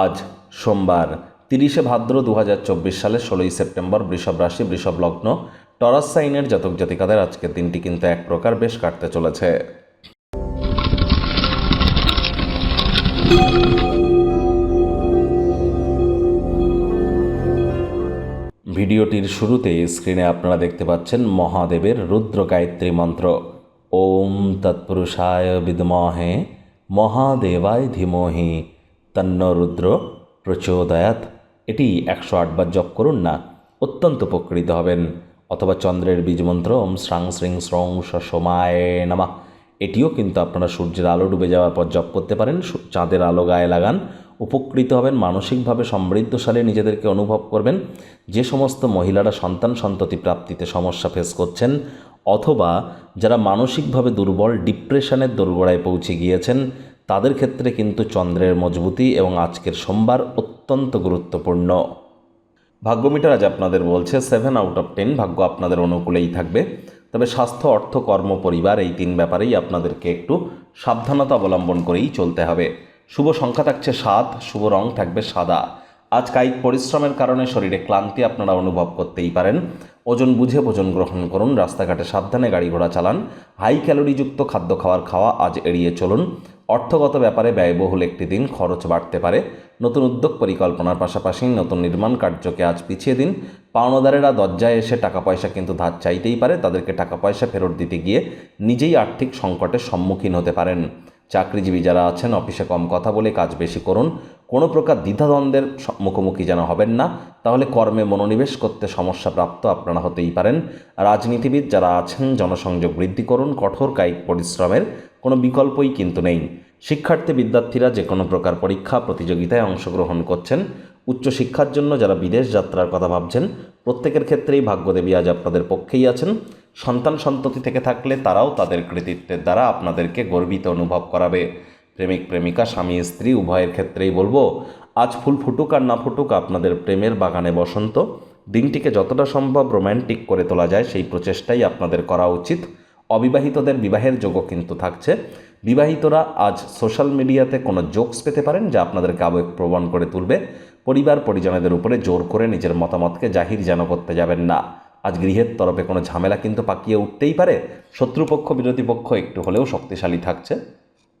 আজ সোমবার তিরিশে ভাদ্র দু হাজার চব্বিশ সালের ষোলোই সেপ্টেম্বর বৃষভ রাশি, বৃষভ লগ্ন, টরাস সাইনের জাতক জাতিকাদের আজকের দিনটি কিন্তু এক প্রকার বেশ কাটতে চলেছে। ভিডিওটির শুরুতে স্ক্রিনে আপনারা দেখতে পাচ্ছেন মহাদেবের রুদ্র গায়ত্রী মন্ত্র। ওম তৎপুরুষায় বিদমহে মহাদেবায় ধীমহি তন্ন রুদ্র প্রচোদয়াত, এটি একশো আটবার জপ করুন না, অত্যন্ত উপকৃত হবেন। অথবা চন্দ্রের বীজমন্ত্র ওম শ্রাং শ্রিং শ্রং সোমায় নামা। এটিও কিন্তু আপনারা সূর্যের আলো ডুবে যাওয়ার পর জপ করতে পারেন চাঁদের আলো গায়ে লাগান, উপকৃত হবেন, মানসিকভাবে সমৃদ্ধশালী নিজেদেরকে অনুভব করবেন। যে সমস্ত মহিলারা সন্তান সন্ততি প্রাপ্তিতে সমস্যা ফেস করছেন, অথবা যারা মানসিকভাবে দুর্বল, ডিপ্রেশনের দোরগোড়ায় পৌঁছে গিয়েছেন তাদের ক্ষেত্রে কিন্তু চন্দ্রের মজবুতি এবং আজকের সোমবার অত্যন্ত গুরুত্বপূর্ণ। ভাগ্যমিটার আজ আপনাদের বলছে সেভেন আউট অফ টেন ভাগ্য আপনাদের অনুকূলেই থাকবে। তবে স্বাস্থ্য, অর্থ, কর্ম, পরিবার এই তিন ব্যাপারেই আপনাদেরকে একটু সাবধানতা অবলম্বন করেই চলতে হবে। শুভ সংখ্যা থাকছে সাত, শুভ রং থাকবে সাদা। আজ কায়িক পরিশ্রমের কারণে শরীরে ক্লান্তি আপনারা অনুভব করতেই পারেন। ওজন বুঝে ভোজন গ্রহণ করুন, রাস্তাঘাটে সাবধানে গাড়ি ঘোড়া চালান। হাই ক্যালোরিযুক্ত খাদ্য খাওয়ার খাওয়া আজ এড়িয়ে চলুন। অর্থগত ব্যাপারে ব্যয়বহুল একটি দিন খরচ বাড়তে পারে। নতুন উদ্যোগ পরিকল্পনার পাশাপাশি নতুন নির্মাণ কার্যকে আজ পিছিয়ে দিন। পাওনাদারেরা দরজায় এসে টাকা পয়সা কিন্তু ধার চাইতেই পারে। তাদেরকে টাকা পয়সা ফেরত দিতে গিয়ে নিজেই আর্থিক সংকটের সম্মুখীন হতে পারেন। চাকরিজীবী যারা আছেন, অফিসে কম কথা বলে কাজ বেশি করুন। কোনো প্রকার দ্বিধাদ্বন্দ্বের মুখোমুখি যেন হবেন না। তাহলে কর্মে মনোনিবেশ করতে সমস্যাপ্রাপ্ত আপনারা হতেই পারেন। রাজনীতিবিদ যারা আছেন, জনসংযোগ বৃদ্ধি করুন। কঠোর কায়িক পরিশ্রমের কোনো বিকল্পই কিন্তু নেই। শিক্ষার্থী বিদ্যার্থীরা যে কোনো প্রকার পরীক্ষা, প্রতিযোগিতায় অংশগ্রহণ করছেন। উচ্চশিক্ষার জন্য যারা বিদেশ যাত্রার কথা ভাবছেন, প্রত্যেকের ক্ষেত্রেই ভাগ্যদেবী আজ আপনাদের পক্ষেই আছেন। সন্তান সন্ততি থেকে থাকলে তারাও তাদের কৃতিত্বের দ্বারা আপনাদেরকে গর্বিত অনুভব করাবে। প্রেমিক, প্রেমিকা, স্বামী, স্ত্রী, উভয়ের ক্ষেত্রেই বলব, আজ ফুল ফুটুক আর না ফুটুক আপনাদের প্রেমের বাগানে বসন্ত। দিনটিকে যতটা সম্ভব রোম্যান্টিক করে তোলা যায়, সেই প্রচেষ্টাই আপনাদের করা উচিত। অবিবাহিতদের বিবাহের যোগও কিন্তু থাকছে। বিবাহিতরা আজ সোশ্যাল মিডিয়াতে কোনো জোকস পেতে পারেন যা আপনাদেরকে আবেগপ্রবণ করে তুলবে। পরিবার পরিজনেদের উপরে জোর করে নিজের মতামতকে জাহির যেন করতে যাবেন না। আজ গৃহের তরফে কোনো ঝামেলা কিন্তু পাকিয়ে উঠতেই পারে। শত্রুপক্ষ, বিরোধী পক্ষ একটু হলেও শক্তিশালী থাকছে।